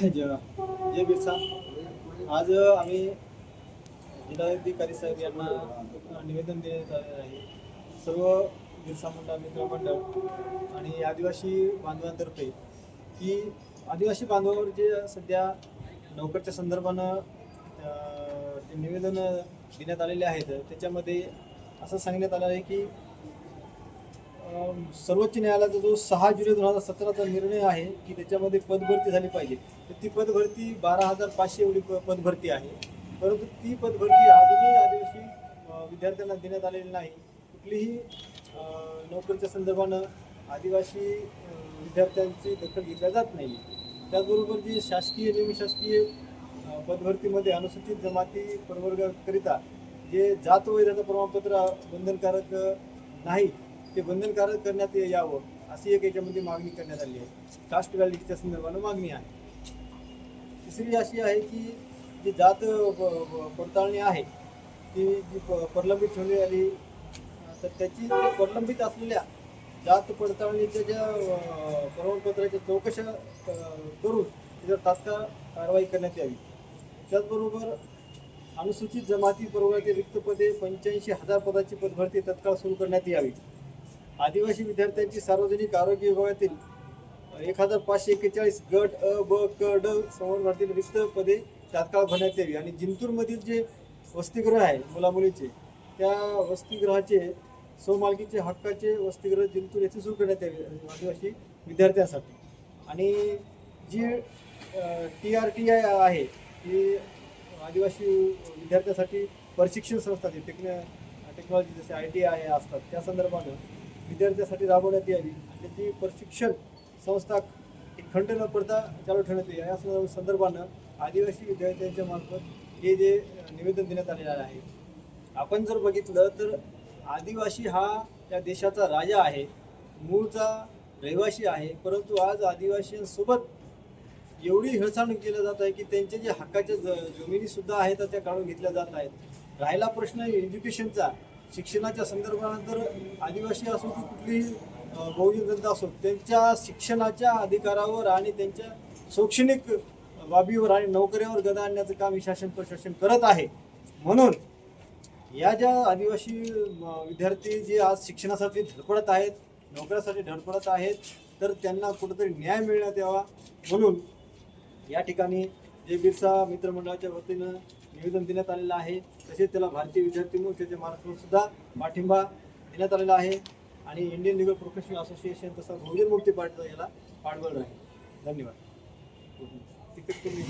जय बिरसा. आज आम्ही जिल्हाधिकारी साहेब यांना निवेदन देण्यात आले आहे. सर्व बिरसा मुंडा मित्र मंडळ आणि आदिवासी बांधवांतर्फे की आदिवासी बांधवावर जे सध्या नोकरच्या संदर्भानं जे निवेदन देण्यात आलेले आहेत त्याच्यामध्ये असं सांगण्यात आलं आहे की सर्वोच्च न्यायालयाचा जो सहा जुलै दोन हजार सतराचा निर्णय आहे की त्याच्यामध्ये पदभरती झाली पाहिजे तर ती पदभरती बारा हजार पाचशे एवढी प- पदभरती आहे. परंतु ती पदभरती अजूनही आदिवासी विद्यार्थ्यांना देण्यात आलेली नाही. कुठलीही नोकरीच्या संदर्भानं आदिवासी विद्यार्थ्यांची दखल घेतल्या जात नाही. त्याचबरोबर जी शासकीय निमशासकीय पदभरतीमध्ये अनुसूचित जमाती प्रवर्गाकरिता जे जात वैधाचं प्रमाणपत्र बंधनकारक नाही ते बंधनकारक करण्यात यावं अशी एक याच्यामध्ये मागणी करण्यात आली आहे. कास्ट व्हॅलिडीच्या संदर्भानं मागणी आहे. तिसरी अशी आहे की जी जात प- पडताळणी आहे ती जी प- प्रलंबित ठेवली आली तर त्याची प्रलंबित असलेल्या जात पडताळणीच्या ज्या प्रमाणपत्राच्या चौकशा करून त्याच्यावर तात्काळ कारवाई करण्यात यावी. त्याचबरोबर अनुसूचित जमाती प्रवर्गातील रिक्त पदे पंच्याऐंशी हजार पदाची पदभरती तत्काळ सुरू करण्यात यावी. आदिवासी विद्यार्थ्यांची सार्वजनिक आरोग्य विभागातील एक हजार पाचशे एक्केचाळीस गट अ ब क ड संवर्गातील रिक्त पदे तात्काळ भरण्यात यावी. आणि जिंतूरमधील जे वसतिगृह आहे मुलामुलीचे त्या वसतिगृहाचे स्वमालकीचे हक्काचे वसतिगृह जिंतूर येथे सुरू करण्यात यावे आदिवासी विद्यार्थ्यांसाठी. आणि G T R T I आहे ती आदिवासी विद्यार्थ्यांसाठी प्रशिक्षण संस्था टेक्न टेक्नॉलॉजी जसे आय टी आय असतात त्या संदर्भानं विद्यार्थ्यांसाठी राबवण्यात यावी. आणि त्याची प्रशिक्षण संस्था एक खंड न पडता चालू ठेवण्यात यावी. या संदर्भानं आदिवासी विद्यार्थ्यांच्या मार्फत हे जे निवेदन देण्यात आलेलं आहे. आपण जर बघितलं तर आदिवासी हा या देशाचा राजा आहे. मूळचा रहिवासी आहे. परंतु आज आदिवासींसोबत एवढी हेळसांड केलं जात आहे की त्यांचे जे हक्काच्या ज जमिनीसुद्धा आहेत तर त्या काढून घेतल्या जात आहेत. राहिला प्रश्न एज्युकेशनचा. शिक्षणाच्या संदर्भानंतर आदिवासी असो की कुठलीही बहुजन जनता असो त्यांच्या शिक्षणाच्या अधिकारावर आणि त्यांच्या शैक्षणिक बाबीवर आणि नोकऱ्यावर गदा आणण्याचं काम हे शासन प्रशासन करत आहे. म्हणून या ज्या आदिवासी म, विद्यार्थी जे आज शिक्षणासाठी धडपडत आहेत नोकऱ्यासाठी धडपडत आहेत तर त्यांना कुठंतरी न्याय मिळण्यात यावा. म्हणून या ठिकाणी जे बिरसा मित्रमंडळाच्या वतीनं निवेदन देण्यात आलेलं आहे. तसेच त्याला भारतीय विद्यार्थी मोर्चाच्या मार्फत सुद्धा पाठिंबा देण्यात आलेला आहे. आणि इंडियन लिगल प्रोफेशनल असोसिएशन तसा बहुजन मुक्ती पार्टीचा याला पाठबळ राहील. धन्यवाद. तिकीट कमी